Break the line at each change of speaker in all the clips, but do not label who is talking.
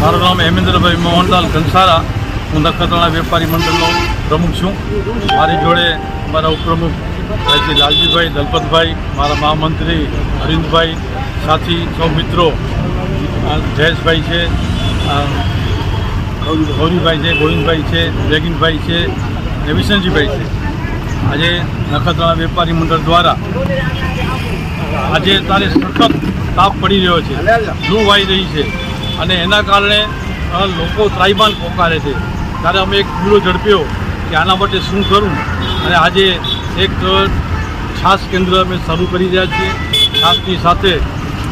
મારું નામ હેમેન્દ્રભાઈ મોહનલાલ ઘનસારા. હું નખત્રાણા વેપારી મંડળનો પ્રમુખ છું. મારી જોડે મારા ઉપપ્રમુખ શ્રી લાલજીભાઈ, દલપતભાઈ, મારા મહામંત્રી અરવિંદભાઈ, સાથી, સૌ મિત્રો જયેશભાઈ છે ગૌરીભાઈ છે, ગોવિંદભાઈ છે, બેગિનભાઈ છે અને વિશનજીભાઈ છે. આજે નખત્રાણા વેપારી મંડળ દ્વારા આજે તારે સખત તાપ પડી રહ્યો છે. લૂ વાઈ રહી છે? અને એના કારણે લોકો ત્રાઈમાન પોકારે છે. ત્યારે અમે એક બીડો ઝડપ્યો કે આના માટે શું કરું? અને આજે એક છાસ કેન્દ્ર અમે શરૂ કરી રહ્યા છીએ. છાસની સાથે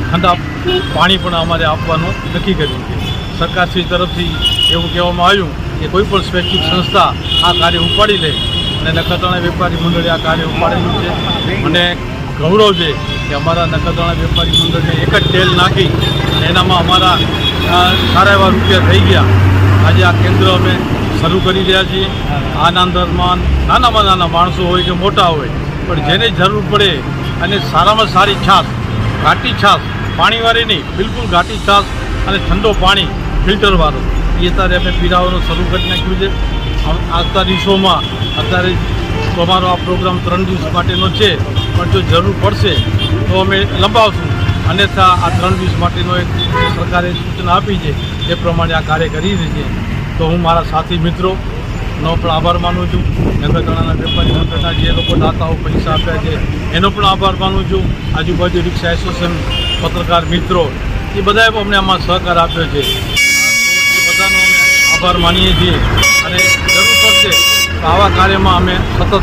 ઠંડા પાણી પણ અમારે આપવાનું નક્કી કર્યું છે. સરકારશ્રી તરફથી એવું કહેવામાં આવ્યું કે કોઈ પણ સ્વૈચ્છિક સંસ્થા આ કાર્ય ઉપાડી લે અને નખત્રાણા વેપારી મંડળે આ કાર્ય ઉપાડેલું છે. અને ગૌરવ છે કે અમારા નખત્રાણા વેપારી મંડળને એક જ તેલ નાખી અને એનામાં અમારા સારા એવા રૂપિયા થઈ ગયા. આજે આ કેન્દ્ર અમે શરૂ કરી રહ્યા છીએ. આના અંદરમાં નાનામાં નાના માણસો હોય કે મોટા હોય, પણ જેને જરૂર પડે અને સારામાં સારી છાશ ઘાટી છાશ પાણીવાળી નહીં, બિલકુલ ઘાટી છાશ અને ઠંડો પાણી ફિલ્ટરવાળો. એ અત્યારે અમે પીરાવાનું શરૂ કરી નાખ્યું છે. આવતા દિવસોમાં અત્યારે તમારો આ પ્રોગ્રામ ત્રણ દિવસ માટેનો છે. પણ જો જરૂર પડશે તો અમે લંબાવશું. અન્યથા આ ત્રણ દિવસ માટેનો એક સરકારે સૂચના આપી છે, એ પ્રમાણે આ કાર્ય કરી રહી છે. તો હું મારા સાથી મિત્રો, નો પણ આભાર માનું છું. નગરજણાના વેપારી મંડળના જે લોકો દાતાઓ પૈસા આપ્યા છે, એનો પણ આભાર માનું છું. આજુબાજુ રિક્ષા એસોસિએશન પત્રકાર મિત્રો, એ બધાએ અમને આમાં સહકાર આપ્યો છે. બધાનો અમે આભાર માનીએ છીએ. અને જરૂર પડશે તો આવા કાર્યમાં અમે સતત